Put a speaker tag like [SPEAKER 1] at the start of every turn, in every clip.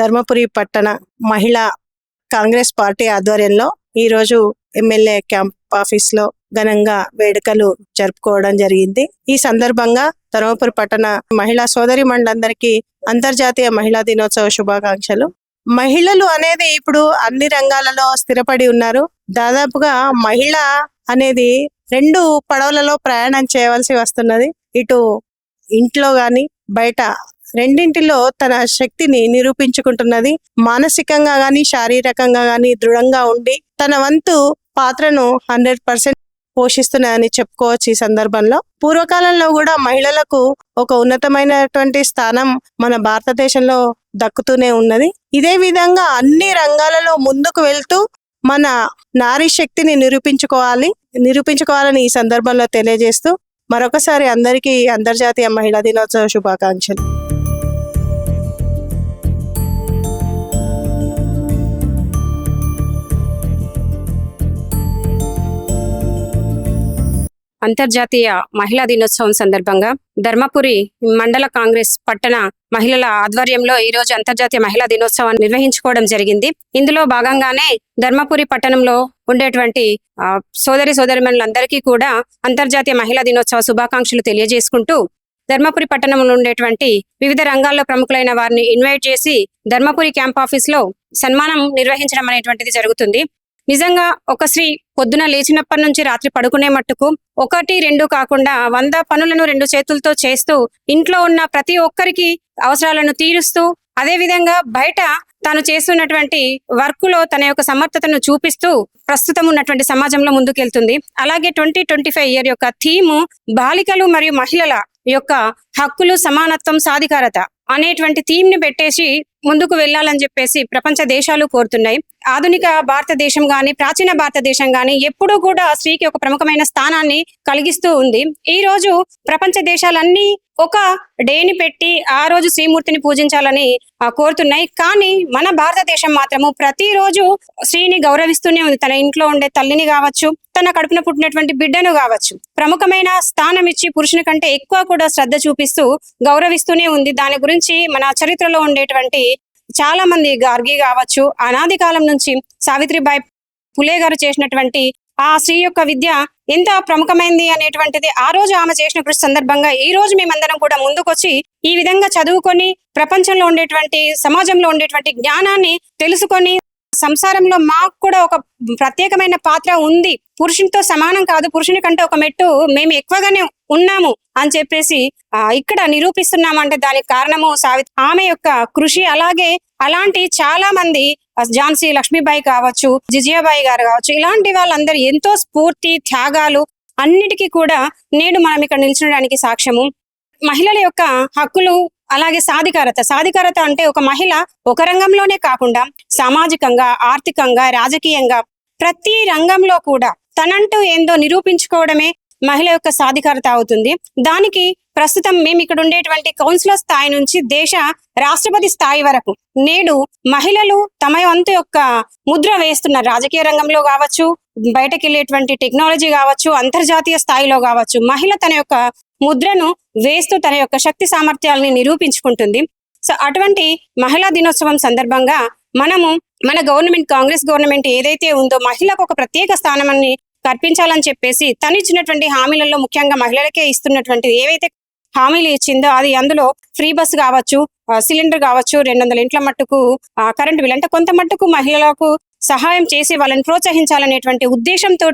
[SPEAKER 1] ధర్మపురి పట్టణ మహిళా కాంగ్రెస్ పార్టీ ఆధ్వర్యంలో ఈరోజు ఎమ్మెల్యే క్యాంప్ ఆఫీస్లో ఘనంగా వేడుకలు జరుపుకోవడం జరిగింది. ఈ సందర్భంగా ధర్మపురి పట్టణ మహిళా సోదరి మండలందరికీ అంతర్జాతీయ మహిళా దినోత్సవ శుభాకాంక్షలు. మహిళలు అనేది ఇప్పుడు అన్ని రంగాలలో స్థిరపడి ఉన్నారు. దాదాపుగా మహిళ అనేది రెండు పడవలలో ప్రయాణం చేయవలసి వస్తున్నది. ఇటు ఇంట్లో గాని బయట రెండింటిలో తన శక్తిని నిరూపించుకుంటున్నది. మానసికంగా గాని శారీరకంగా గాని దృఢంగా ఉండి తన వంతు పాత్రను హండ్రెడ్ పర్సెంట్ పోషిస్తున్నాయని చెప్పుకోవచ్చు ఈ సందర్భంలో. పూర్వకాలంలో కూడా మహిళలకు ఒక ఉన్నతమైనటువంటి స్థానం మన భారతదేశంలో దక్కుతూనే ఉన్నది. ఇదే విధంగా అన్ని రంగాలలో ముందుకు వెళ్తూ మన నారీ శక్తిని నిరూపించుకోవాలి నిరూపించుకోవాలని ఈ సందర్భంలో తెలియజేస్తూ మరొకసారి అందరికీ అంతర్జాతీయ మహిళా దినోత్సవ శుభాకాంక్షలు.
[SPEAKER 2] అంతర్జాతీయ మహిళా దినోత్సవం సందర్భంగా ధర్మపురి మండల కాంగ్రెస్ పట్టణ మహిళల ఆధ్వర్యంలో ఈ రోజు అంతర్జాతీయ మహిళా దినోత్సవాన్ని నిర్వహించుకోవడం జరిగింది. ఇందులో భాగంగానే ధర్మపురి పట్టణంలో ఉండేటువంటి ఆ, సోదరి సోదరిమణులందరికీ కూడా అంతర్జాతీయ మహిళా దినోత్సవ శుభాకాంక్షలు తెలియజేసుకుంటూ ధర్మపురి పట్టణంలో ఉండేటువంటి వివిధ రంగాల్లో ప్రముఖులైన వారిని ఇన్వైట్ చేసి ధర్మపురి క్యాంప్ ఆఫీస్లో సన్మానం నిర్వహించడం అనేటువంటిది జరుగుతుంది. నిజంగా ఒక స్త్రీ పొద్దున లేచినప్పటి నుంచి రాత్రి పడుకునే మట్టుకు ఒకటి రెండు కాకుండా వంద పనులను రెండు చేతులతో చేస్తూ ఇంట్లో ఉన్న ప్రతి ఒక్కరికి అవసరాలను తీరుస్తూ అదే విధంగా బయట తాను చేస్తున్నటువంటి వర్క్లో తన యొక్క సమర్థతను చూపిస్తూ ప్రస్తుతం ఉన్నటువంటి సమాజంలో ముందుకెళ్తుంది. అలాగే ట్వంటీ ట్వంటీ ఫైవ్ ఇయర్ యొక్క థీము బాలికలు మరియు మహిళల యొక్క హక్కులు సమానత్వం సాధికారత. అనేటువంటి థీమ్ని పెట్టేసి ముందుకు వెళ్ళాలని చెప్పేసి ప్రపంచ దేశాలు కోరుతున్నాయి. ఆధునిక భారతదేశం కానీ ప్రాచీన భారతదేశం కానీ ఎప్పుడూ కూడా స్త్రీకి ఒక ప్రముఖమైన స్థానాన్ని కలిగిస్తూ ఉంది. ఈ రోజు ప్రపంచ దేశాలన్నీ ఒక డేని పెట్టి ఆ రోజు శ్రీమూర్తిని పూజించాలని ఆ, కోరుతున్నాయి. కానీ మన భారతదేశం మాత్రము ప్రతిరోజు స్త్రీని గౌరవిస్తూనే ఉంది. తన ఇంట్లో ఉండే తల్లిని కావచ్చు తన కడుపున పుట్టినటువంటి బిడ్డను కావచ్చు. ప్రముఖమైన స్థానం ఇచ్చి పురుషుని కంటే ఎక్కువ కూడా శ్రద్ధ చూపిస్తూ గౌరవిస్తూనే ఉంది. దాని గురించి మన చరిత్రలో ఉండేటువంటి చాలా మంది గార్గి కావచ్చు అనాది కాలం నుంచి సావిత్రిబాయి పులే గారు చేసినటువంటి ఆ స్త్రీ యొక్క విద్య ఎంత ప్రముఖమైంది అనేటువంటిది ఆ రోజు ఆమె చేసిన కృషి సందర్భంగా ఈ రోజు మేమందరం కూడా ముందుకొచ్చి ఈ విధంగా చదువుకొని ప్రపంచంలో ఉండేటువంటి సమాజంలో ఉండేటువంటి జ్ఞానాన్ని తెలుసుకొని సంసారంలో మాకు కూడా ఒక ప్రత్యేకమైన పాత్ర ఉంది. పురుషునితో సమానం కాదు పురుషుని కంటే ఒక మెట్టు మేము ఎక్కువగానే ఉన్నాము అని చెప్పేసి ఇక్కడ ఇక్కడ నిరూపిస్తున్నామంటే దానికి కారణము సావిత్రి. ఆమె యొక్క కృషి అలాగే అలాంటి చాలా మంది ఝాన్సీ లక్ష్మీబాయి కావచ్చు జిజియాబాయి గారు కావచ్చు ఇలాంటి వాళ్ళందరూ ఎంతో స్ఫూర్తి త్యాగాలు అన్నిటికీ కూడా నేడు మనం ఇక్కడ నిల్చోడానికి సాక్ష్యము. మహిళల యొక్క హక్కులు అలాగే సాధికారత. సాధికారత అంటే ఒక మహిళ ఒక రంగంలోనే కాకుండా సామాజికంగా ఆర్థికంగా రాజకీయంగా ప్రతి రంగంలో కూడా తనంటూ ఏందో నిరూపించుకోవడమే మహిళ యొక్క సాధికారత అవుతుంది. దానికి ప్రస్తుతం మేము ఇక్కడ ఉండేటువంటి కౌన్సిలర్ స్థాయి నుంచి దేశ రాష్ట్రపతి స్థాయి వరకు నేడు మహిళలు తమ వంతు యొక్క ముద్ర వేస్తున్నారు. రాజకీయ రంగంలో కావచ్చు బయటకు వెళ్ళేటువంటి టెక్నాలజీ కావచ్చు అంతర్జాతీయ స్థాయిలో కావచ్చు మహిళ తన యొక్క ముద్రను వేస్తూ తన యొక్క శక్తి సామర్థ్యాలని నిరూపించుకుంటుంది. సో అటువంటి మహిళా దినోత్సవం సందర్భంగా మనము మన గవర్నమెంట్ కాంగ్రెస్ గవర్నమెంట్ ఏదైతే ఉందో మహిళకు ఒక ప్రత్యేక స్థానం అని కల్పించాలని చెప్పేసి తను ఇచ్చినటువంటి హామీలలో ముఖ్యంగా మహిళలకే ఇస్తున్నటువంటి ఏవైతే హామీలు ఇచ్చిందో అది అందులో ఫ్రీ బస్ కావచ్చు సిలిండర్ కావచ్చు రెండు వందల ఇంట్ల మట్టుకు కరెంటు బిల్. అంటే కొంత మట్టుకు మహిళలకు సహాయం చేసి వాళ్ళని ప్రోత్సహించాలనేటువంటి ఉద్దేశంతో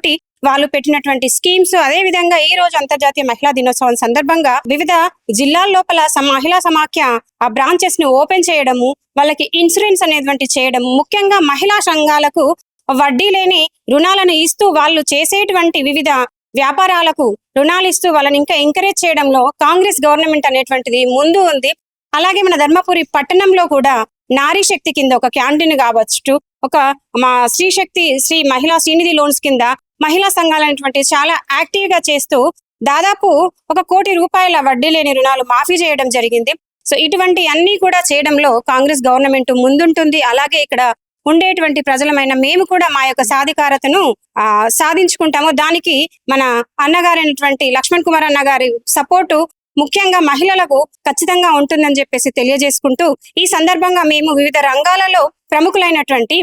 [SPEAKER 2] వాళ్ళు పెట్టినటువంటి స్కీమ్స్. అదే విధంగా ఈ రోజు అంతర్జాతీయ మహిళా దినోత్సవం సందర్భంగా వివిధ జిల్లాల లోపల మహిళా సమాఖ్య ఆ బ్రాంచెస్ని ఓపెన్ చేయడము వాళ్ళకి ఇన్సూరెన్స్ అనేటువంటి చేయడము ముఖ్యంగా మహిళా సంఘాలకు వడ్డీ లేని రుణాలను ఇస్తూ వాళ్ళు చేసేటువంటి వివిధ వ్యాపారాలకు రుణాలు ఇస్తూ వాళ్ళని ఇంకా ఎంకరేజ్ చేయడంలో కాంగ్రెస్ గవర్నమెంట్ అనేటువంటిది ముందు ఉంది. అలాగే మన ధర్మపురి పట్టణంలో కూడా నారీ శక్తి కింద ఒక క్యాంటీన్ కావచ్చు ఒక మా స్త్రీ శక్తి శ్రీ మహిళా శ్రీనిధి లోన్స్ కింద మహిళా సంఘాలు అనేటువంటి చాలా యాక్టివ్గా చేస్తూ దాదాపు ఒక కోటి రూపాయల వడ్డీ లేని రుణాలు మాఫీ చేయడం జరిగింది. సో ఇటువంటి అన్ని కూడా చేయడంలో కాంగ్రెస్ గవర్నమెంట్ ముందుంటుంది. అలాగే ఇక్కడ ఉండేటువంటి ప్రజలమైన మేము కూడా మా యొక్క సాధికారతను ఆ సాధించుకుంటాము. దానికి మన అన్నగారైనటువంటి లక్ష్మణ్ కుమార్ అన్న గారి సపోర్టు ముఖ్యంగా మహిళలకు ఖచ్చితంగా ఉంటుందని చెప్పేసి తెలియజేసుకుంటూ ఈ సందర్భంగా మేము వివిధ రంగాలలో ప్రముఖులైనటువంటి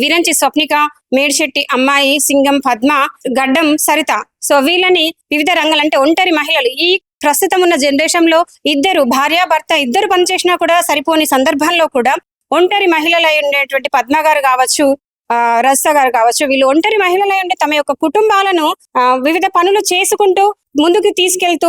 [SPEAKER 2] విరంచి స్వప్నిక మేడిశెట్టి అమ్మాయి సింగం పద్మ గడ్డం సరిత. సో వీళ్ళని వివిధ రంగాలు అంటే ఒంటరి మహిళలు. ఈ ప్రస్తుతం ఉన్న జనరేషన్లో ఇద్దరు భార్యాభర్త ఇద్దరు పనిచేసినా కూడా సరిపోని సందర్భంలో కూడా ఒంటరి మహిళలై ఉండేటువంటి పద్మ గారు కావచ్చు ఆ రస్త గారు కావచ్చు వీళ్ళు ఒంటరి మహిళలై ఉండి తమ యొక్క కుటుంబాలను వివిధ పనులు చేసుకుంటూ ముందుకు తీసుకెళ్తూ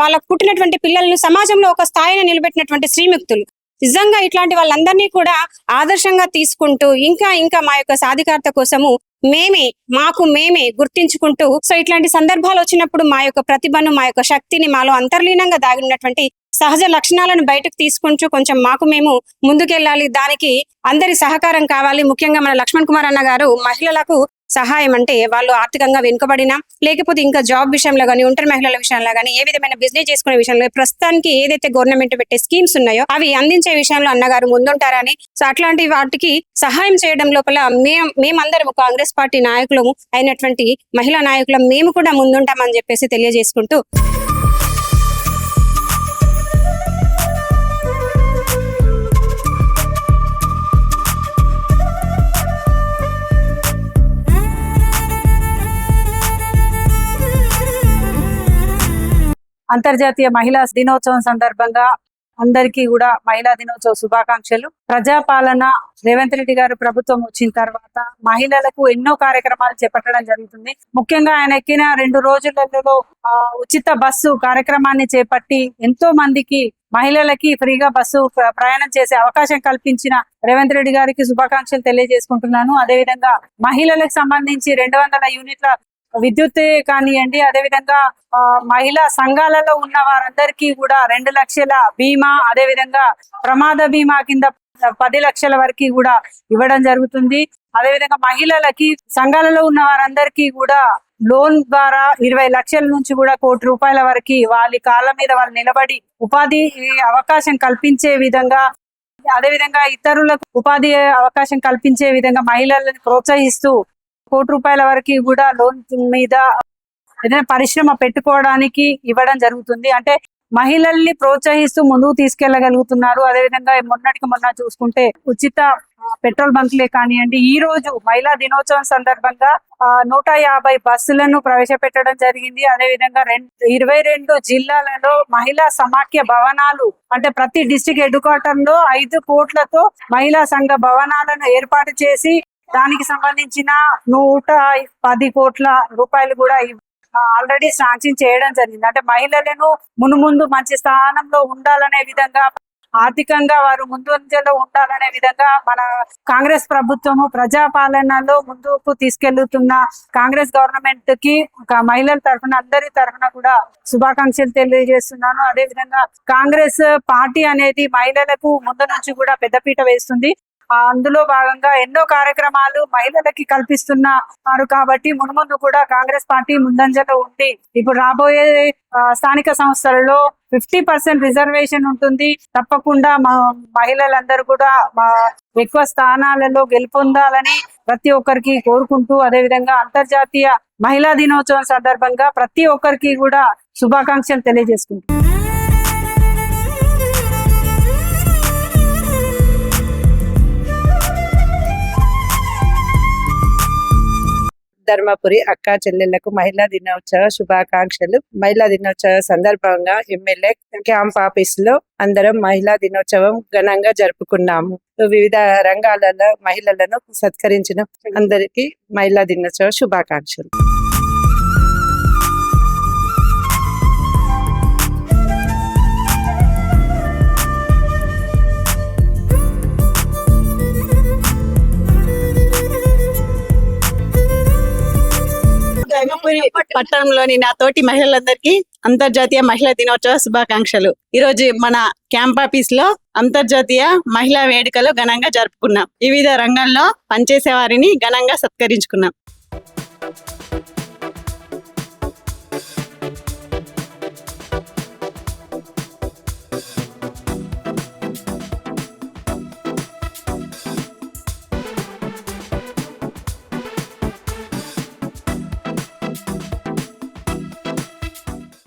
[SPEAKER 2] వాళ్ళకు పుట్టినటువంటి పిల్లలను సమాజంలో ఒక స్థాయిని నిలబెట్టినటువంటి శ్రీముక్తులు. నిజంగా ఇట్లాంటి వాళ్ళందరినీ కూడా ఆదర్శంగా తీసుకుంటూ ఇంకా ఇంకా మా యొక్క సాధికారత కోసము మేమే మాకు మేమే గుర్తించుకుంటూ సో ఇట్లాంటి సందర్భాలు వచ్చినప్పుడు మా యొక్క ప్రతిభను మా యొక్క శక్తిని మాలో అంతర్లీనంగా దాగి ఉన్నటువంటి సహజ లక్షణాలను బయటకు తీసుకుంటూ కొంచెం మాకు మేము ముందుకెళ్ళాలి. దానికి అందరి సహకారం కావాలి. ముఖ్యంగా మన లక్ష్మణ్ కుమార్ అన్న గారు మహిళలకు సహాయం అంటే వాళ్ళు ఆర్థికంగా వెనుకబడినా లేకపోతే ఇంకా జాబ్ విషయంలో కానీ ఒంటరి మహిళల విషయంలో కానీ ఏ విధమైన బిజినెస్ చేసుకునే విషయంలో ప్రస్తుతానికి ఏదైతే గవర్నమెంట్ పెట్టే స్కీమ్స్ ఉన్నాయో అవి అందించే విషయంలో అన్నగారు ముందుంటారని. సో అట్లాంటి వాటికి సహాయం చేయడం లోపల మేము మేమందరం కాంగ్రెస్ పార్టీ నాయకులము అయినటువంటి మహిళా నాయకులం మేము కూడా ముందుంటామని చెప్పేసి తెలియజేసుకుంటూ
[SPEAKER 3] అంతర్జాతీయ మహిళా దినోత్సవం సందర్భంగా అందరికీ కూడా మహిళా దినోత్సవ శుభాకాంక్షలు. ప్రజాపాలన రేవంత్ రెడ్డి గారు ప్రభుత్వం వచ్చిన తర్వాత మహిళలకు ఎన్నో కార్యక్రమాలు చేపట్టడం జరుగుతుంది. ముఖ్యంగా ఆయన ఎక్కిన రెండు రోజులలో ఆ, ఉచిత బస్సు కార్యక్రమాన్ని చేపట్టి ఎంతో మందికి మహిళలకి ఫ్రీగా బస్సు ప్ర- ప్రయాణం చేసే అవకాశం కల్పించిన రేవంత్ రెడ్డి గారికి శుభాకాంక్షలు తెలియజేసుకుంటున్నాను. అదేవిధంగా మహిళలకు సంబంధించి రెండు వందల యూనిట్ల విద్యుత్ కానివ్వండి అదేవిధంగా మహిళా సంఘాలలో ఉన్న వారందరికీ కూడా రెండు లక్షల బీమా అదేవిధంగా ప్రమాద బీమా కింద పది లక్షల వరకు కూడా ఇవ్వడం జరుగుతుంది. అదేవిధంగా మహిళలకి సంఘాలలో ఉన్న వారందరికీ కూడా లోన్ ద్వారా ఇరవై లక్షల నుంచి కూడా కోటి రూపాయల వరకు వాళ్ళ కాళ్ళ మీద వాళ్ళు నిలబడి ఉపాధి అవకాశం కల్పించే విధంగా అదేవిధంగా ఇతరులకు ఉపాధి అవకాశం కల్పించే విధంగా మహిళలను ప్రోత్సహిస్తూ కోటి రూపాయల వరకు కూడా లోన్ మీద ఏదైనా పరిశ్రమ పెట్టుకోవడానికి ఇవ్వడం జరుగుతుంది. అంటే మహిళల్ని ప్రోత్సహిస్తూ ముందుకు తీసుకెళ్ళగలుగుతున్నారు అదేవిధంగా మొన్నటికి మొన్న చూసుకుంటే ఉచిత పెట్రోల్ బంక్లే కానివ్వండి ఈ రోజు మహిళా దినోత్సవం సందర్భంగా ఆ, నూట యాభై బస్సులను ప్రవేశపెట్టడం జరిగింది. అదేవిధంగా రెండు ఇరవై రెండు జిల్లాలలో మహిళా సమాఖ్య భవనాలు అంటే ప్రతి డిస్టిక్ హెడ్ క్వార్టర్లో ఐదు కోట్లతో మహిళా సంఘ భవనాలను ఏర్పాటు చేసి దానికి సంబంధించిన నూట పది కోట్ల రూపాయలు కూడా ఆల్రెడీ శాంక్షన్ చేయడం జరిగింది. అంటే మహిళలను మునుముందు మంచి స్థానంలో ఉండాలనే విధంగా ఆర్థికంగా వారు ముందంజలో ఉండాలనే విధంగా మన కాంగ్రెస్ ప్రభుత్వము ప్రజాపాలనలో ముందుకు తీసుకెళ్తున్న కాంగ్రెస్ గవర్నమెంట్కి ఒక మహిళల తరఫున అందరి తరఫున కూడా శుభాకాంక్షలు తెలియజేస్తున్నాను. అదే విధంగా కాంగ్రెస్ పార్టీ అనేది మహిళలకు ముందు నుంచి కూడా పెద్దపీట వేస్తుంది. అందులో భాగంగా ఎన్నో కార్యక్రమాలు మహిళలకి కల్పిస్తున్నారు కాబట్టి మున్ముందు కూడా కాంగ్రెస్ పార్టీ ముందంజలో ఉంది. ఇప్పుడు రాబోయే స్థానిక సంస్థలలో ఫిఫ్టీ పర్సెంట్ రిజర్వేషన్ ఉంటుంది. తప్పకుండా మా మహిళలందరూ కూడా మా ఎక్కువ స్థానాలలో గెలుపొందాలని ప్రతి ఒక్కరికి కోరుకుంటూ అదేవిధంగా అంతర్జాతీయ మహిళా దినోత్సవం సందర్భంగా ప్రతి ఒక్కరికి కూడా శుభాకాంక్షలు తెలియజేసుకుంటున్నాను.
[SPEAKER 1] ధర్మపురి అక్క చెల్లెళ్ళకు మహిళా దినోత్సవ శుభాకాంక్షలు. మహిళా దినోత్సవ సందర్భంగా ఎమ్మెల్యే క్యాంప్ ఆఫీస్లో అందరం మహిళా దినోత్సవం ఘనంగా జరుపుకున్నాము. వివిధ రంగాలలో మహిళలను సత్కరించిన అందరికీ మహిళా దినోత్సవ శుభాకాంక్షలు.
[SPEAKER 4] పట్టణంలోని నా తోటి మహిళలందరికీ అంతర్జాతీయ మహిళా దినోత్సవ శుభాకాంక్షలు. ఈ రోజు మన క్యాంప్ ఆఫీస్లో అంతర్జాతీయ మహిళా వేడుకలు ఘనంగా జరుపుకున్నాం. వివిధ రంగాల్లో పనిచేసే వారిని ఘనంగా సత్కరించుకున్నాం.